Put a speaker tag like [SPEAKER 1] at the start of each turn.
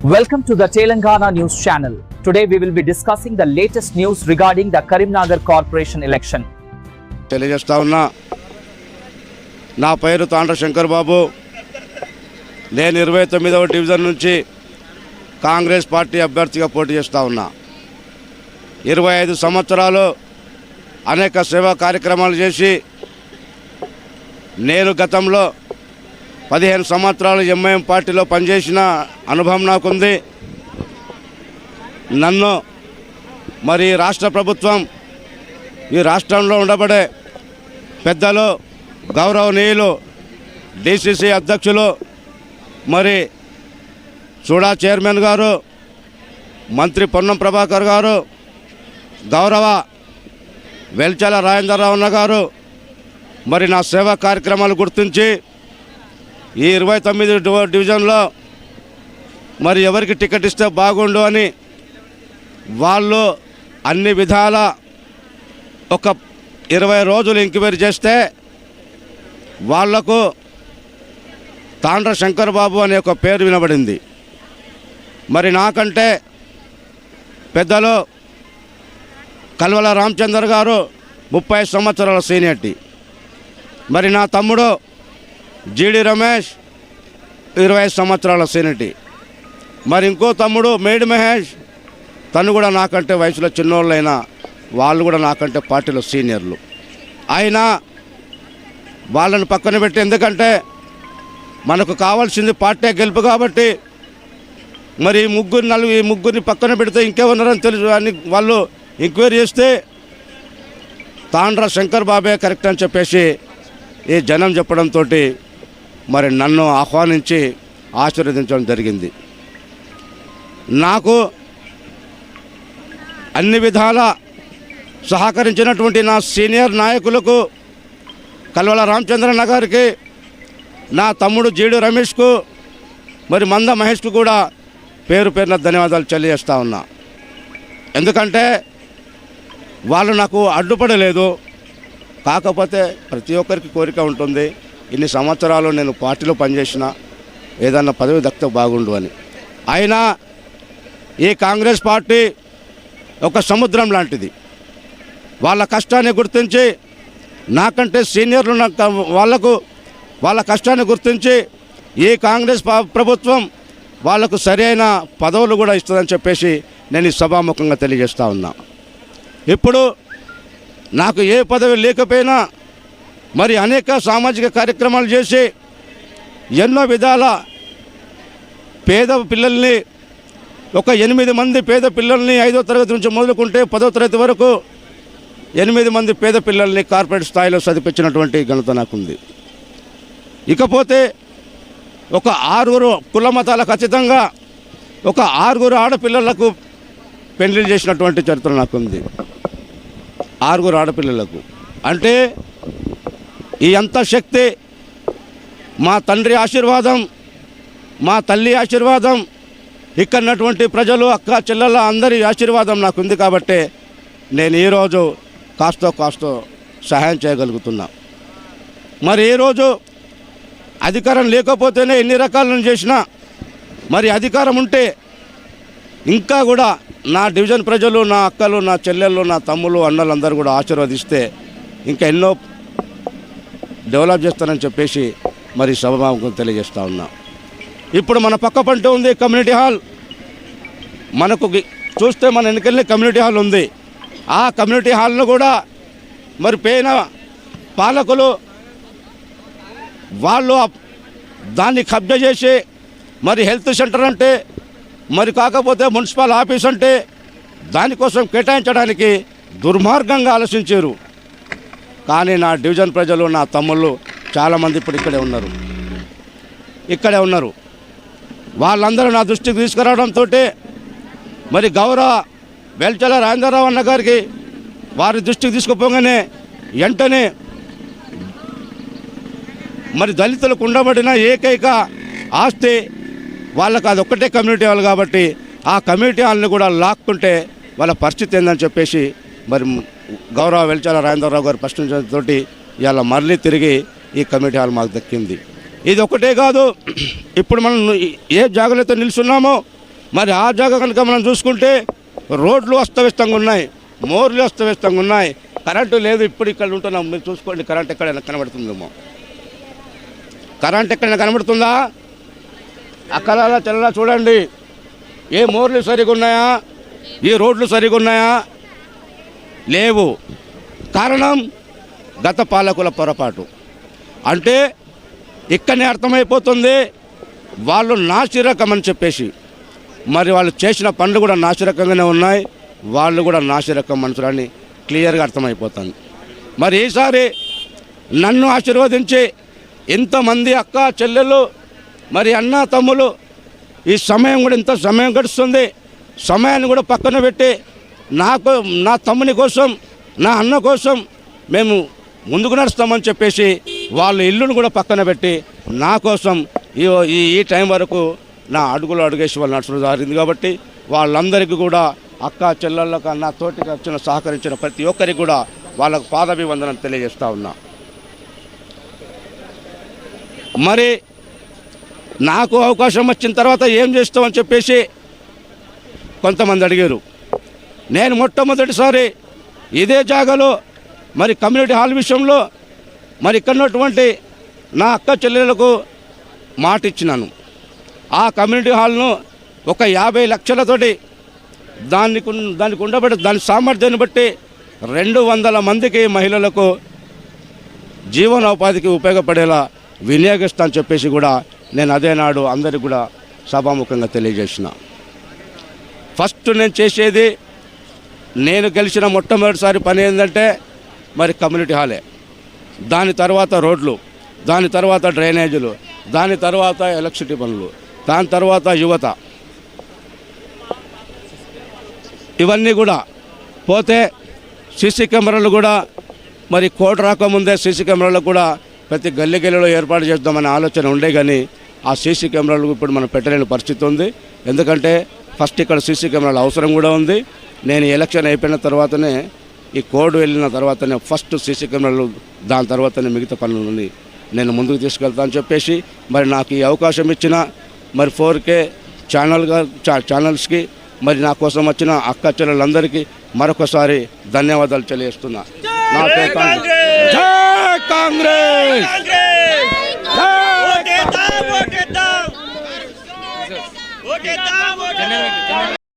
[SPEAKER 1] Welcome to the Telangana News Channel. Today we will be discussing the latest news regarding the Karimnagar Corporation election.
[SPEAKER 2] తెలియజేస్తా ఉన్నా నా పేరు తాండ్ర శంకర్ బాబు నేను ఇరవై తొమ్మిదవ డివిజన్ నుంచి కాంగ్రెస్ పార్టీ అభ్యర్థిగా పోటీ చేస్తూ ఉన్నా ఇరవై ఐదు సంవత్సరాలు అనేక సేవా కార్యక్రమాలు చేసి నేను గతంలో పదిహేను సంవత్సరాలు ఎంఐఎం పార్టీలో పనిచేసిన అనుభవం నాకుంది. నన్ను మరి రాష్ట్ర ప్రభుత్వం ఈ రాష్ట్రంలో ఉండబడే పెద్దలు గౌరవనీయులు డిసిసి అధ్యక్షులు మరి చూడా చైర్మన్ గారు మంత్రి పొన్నం ప్రభాకర్ గారు గౌరవ వెల్చల రాజేంద్రరావు గారు మరి నా సేవా కార్యక్రమాలు గుర్తించి ఈ ఇరవై తొమ్మిది డివిజన్లో మరి ఎవరికి టికెట్ ఇస్తే బాగుండు అని వాళ్ళు అన్ని విధాల ఒక ఇరవై రోజులు ఎంక్వైరీ చేస్తే వాళ్ళకు తాండ్ర శంకర్ బాబు అనే ఒక పేరు వినబడింది. మరి నాకంటే పెద్దలు కల్వల రామచందర్ గారు ముప్పై సంవత్సరాల సీనియర్టీ. మరి నా తమ్ముడు జీడి రమేష్ ఇరవై సంవత్సరాల సీనిటీ. మరి ఇంకో తమ్ముడు మేడి మహేష్ తను కూడా నాకంటే వయసులో చిన్నోళ్ళైనా వాళ్ళు కూడా నాకంటే పార్టీలో సీనియర్లు. అయినా వాళ్ళని పక్కన పెట్టి ఎందుకంటే మనకు కావాల్సింది పార్టీ గెలుపు కాబట్టి మరి ఈ ముగ్గురు నలుగు ఈ ముగ్గురిని పక్కన పెడితే ఇంకేమన్నారని తెలుసు. అని వాళ్ళు ఎంక్వైరీ చేస్తే తాండ్ర శంకర్ బాబే కరెక్ట్ అని చెప్పేసి ఈ జనం చెప్పడంతో మరి నన్ను ఆహ్వానించి ఆశీర్వదించడం జరిగింది. నాకు అన్ని విధాల సహకరించినటువంటి నా సీనియర్ నాయకులకు కల్వల రామచంద్రన్న గారికి నా తమ్ముడు జీడు రమేష్కు మరి మంద మహేష్కు కూడా పేరు పేరున ధన్యవాదాలు తెలియజేస్తా ఉన్నా. ఎందుకంటే వాళ్ళు నాకు అడ్డుపడలేదు. కాకపోతే ప్రతి ఒక్కరికి కోరిక ఉంటుంది. ఇన్ని సంవత్సరాలు నేను పార్టీలో పనిచేసిన ఏదన్నా పదవి దక్కితే బాగుండు అని. అయినా ఈ కాంగ్రెస్ పార్టీ ఒక సముద్రం లాంటిది. వాళ్ళ కష్టాన్ని గుర్తించి నాకంటే సీనియర్లు ఉన్న వాళ్ళకు వాళ్ళ కష్టాన్ని గుర్తించి ఈ కాంగ్రెస్ ప్రభుత్వం వాళ్ళకు సరైన పదవులు కూడా ఇస్తుందని చెప్పేసి నేను ఈ సభాముఖంగా తెలియజేస్తా ఉన్నా. ఇప్పుడు నాకు ఏ పదవి లేకపోయినా మరి అనేక సామాజిక కార్యక్రమాలు చేసి ఎన్నో విధాల పేద పిల్లల్ని ఒక ఎనిమిది మంది పేద పిల్లల్ని ఐదో తరగతి నుంచి మొదలుకుంటే పదో తరగతి వరకు ఎనిమిది మంది పేద పిల్లల్ని కార్పొరేట్ స్థాయిలో చదివించినటువంటి ఘనత నాకుంది. ఇకపోతే ఒక ఆరుగురు కుల మతాలకు ఖచ్చితంగా ఒక ఆరుగురు ఆడపిల్లలకు పెళ్ళి చేసినటువంటి చరిత్ర నాకుంది. ఆరుగురు ఆడపిల్లలకు. అంటే ఈ అంత శక్తి మా తండ్రి ఆశీర్వాదం మా తల్లి ఆశీర్వాదం ఇక్కడ ఉన్నటువంటి ప్రజలు అక్క చెల్లెల అందరి ఆశీర్వాదం నాకు ఉంది కాబట్టి నేను ఈరోజు కాస్తో కాస్తో సహాయం చేయగలుగుతున్నా. మరి ఈరోజు అధికారం లేకపోతేనే ఎన్ని రకాలను చేసినా మరి అధికారం ఉంటే ఇంకా కూడా నా డివిజన్ ప్రజలు నా అక్కలు నా చెల్లెళ్ళు నా తమ్ముళ్ళు అన్నలు అందరూ కూడా ఆశీర్వదిస్తే ఇంకా ఎన్నో డెవలప్ చేస్తానని చెప్పేసి మరి సభాముఖం తెలియజేస్తూ ఉన్నాం. ఇప్పుడు మన పక్క పంట ఉంది కమ్యూనిటీ హాల్. మనకు చూస్తే మన వెనుకల్ని కమ్యూనిటీ హాల్ ఉంది. ఆ కమ్యూనిటీ హాల్ను కూడా మరి పోయిన పాలకులు వాళ్ళు దాన్ని కబ్జా చేసి మరి హెల్త్ సెంటర్ అంటే మరి కాకపోతే మున్సిపల్ ఆఫీస్ అంటే దానికోసం కేటాయించడానికి దుర్మార్గంగా ఆలోచించారు. కానీ నా డివిజన్ ప్రజలు నా తమ్ముళ్ళు చాలామంది ఇప్పుడు ఇక్కడే ఉన్నారు. ఇక్కడే ఉన్నారు. వాళ్ళందరూ నా దృష్టికి తీసుకురావడంతో మరి గౌరవ వెల్చల రాజేంద్రరావు అన్న గారికి వారి దృష్టికి తీసుకుపోగానే వెంటనే మరి దళితులకు ఉండబడిన ఏకైక ఆస్తి వాళ్ళకి అది ఒక్కటే కమ్యూనిటీ వాళ్ళు కాబట్టి ఆ కమ్యూనిటీ వాళ్ళని కూడా లాక్కుంటే వాళ్ళ పరిస్థితి ఏందని చెప్పేసి మరి గౌరవ వెల్చాల రాజేంద్రరావు గారు ప్రశ్నించడంతో ఇవాళ మళ్ళీ తిరిగి ఈ కమిటీ హాల్ మాకు దక్కింది. ఇది ఒకటే కాదు ఇప్పుడు మనం ఏ జాగ్రత్త నిలుస్తున్నామో మరి ఆ జాగా కనుక మనం చూసుకుంటే రోడ్లు అస్తవ్యస్తంగా ఉన్నాయి మోర్లు అస్తవ్యస్తంగా ఉన్నాయి కరెంటు లేదు ఇప్పుడు ఇక్కడ ఉంటున్నాం మీరు చూసుకోండి కరెంట్ ఎక్కడైనా కనబడుతుందేమో. కరెంట్ ఎక్కడైనా కనబడుతుందా? అక్కడ తెల్లలా చూడండి. ఏ మోర్లు సరిగా ఉన్నాయా? ఏ రోడ్లు సరిగా ఉన్నాయా? లేవు. కారణం గత పాలకుల పొరపాటు. అంటే ఇక్కడనే అర్థమైపోతుంది వాళ్ళు నాసిరకం అని చెప్పేసి. మరి వాళ్ళు చేసిన పనులు కూడా నాసిరకంగానే ఉన్నాయి వాళ్ళు కూడా నాసిరకం మనుషులని క్లియర్గా అర్థమైపోతుంది. మరి ఈసారి నన్ను ఆశీర్వదించి ఇంతమంది అక్క చెల్లెలు మరి అన్న తమ్ములు ఈ సమయం కూడా ఇంత సమయం గడుస్తుంది సమయాన్ని కూడా పక్కన పెట్టి నాకు నా తమ్ముని కోసం నా అన్న కోసం మేము ముందుకు నడుస్తామని చెప్పేసి వాళ్ళ ఇల్లును కూడా పక్కన పెట్టి నా కోసం ఈ ఈ టైం వరకు నా అడుగులు అడుగేసి వాళ్ళు నడచడం జరిగింది కాబట్టి వాళ్ళందరికీ కూడా అక్క చెల్లెళ్ళకు నా తోటికి వచ్చిన సహకరించిన ప్రతి ఒక్కరికి కూడా వాళ్ళకు పాదాభివందనం తెలియజేస్తూ ఉన్నా. మరి నాకు అవకాశం వచ్చిన తర్వాత ఏం చేస్తామని చెప్పేసి కొంతమంది అడిగారు. నేను మొట్టమొదటిసారి ఇదే జాగాలో మరి కమ్యూనిటీ హాల్ విషయంలో మరి ఇక్కడ ఉన్నటువంటి నా అక్క చెల్లెలకు మాట ఇచ్చినాను ఆ కమ్యూనిటీ హాల్ను ఒక యాభై లక్షలతోటి దానికి దానికి ఉండబట్టి దాని సామర్థ్యాన్ని బట్టి రెండు వందల మందికి మహిళలకు జీవనోపాధికి ఉపయోగపడేలా వినియోగిస్తా చెప్పేసి కూడా నేను అదే నాడు అందరికి కూడా సభాముఖంగా తెలియజేసిన. ఫస్ట్ నేను చేసేది నేను గెలిచిన మొట్టమొదటిసారి పని ఏంటంటే మరి కమ్యూనిటీ హాలే. దాని తర్వాత రోడ్లు దాని తర్వాత డ్రైనేజీలు దాని తర్వాత ఎలక్ట్రిసిటీ పనులు దాని తర్వాత యువత. ఇవన్నీ కూడా పోతే సీసీ కెమెరాలు కూడా మరి కోట రాకముందే సీసీ కెమెరాలు కూడా ప్రతి గల్లీ గల్లీలో ఏర్పాటు చేద్దామనే ఆలోచన ఉండే కానీ ఆ సీసీ కెమెరాలు ఇప్పుడు మనం పెట్టలేని పరిస్థితి ఉంది. ఎందుకంటే ఫస్ట్ ఇక్కడ సీసీ కెమెరాలు అవసరం కూడా ఉంది. నేను ఎలక్షన్ అయిపోయిన తర్వాతనే ఈ కోడ్ వెళ్ళిన తర్వాతనే ఫస్ట్ సీసీ కెమెరాలు దాని తర్వాతనే మిగతా పనులని నేను ముందుకు తీసుకెళ్తానని చెప్పేసి మరి నాకు ఈ అవకాశం ఇచ్చిన మరి ఫోర్ కే ఛానల్గా చా- ఛానల్స్కి మరి నా కోసం వచ్చిన అక్క చెల్లెలందరికీ మరొకసారి ధన్యవాదాలు తెలియజేస్తున్నా. నా పేరు కాంగ్రెస్. జై కాంగ్రెస్!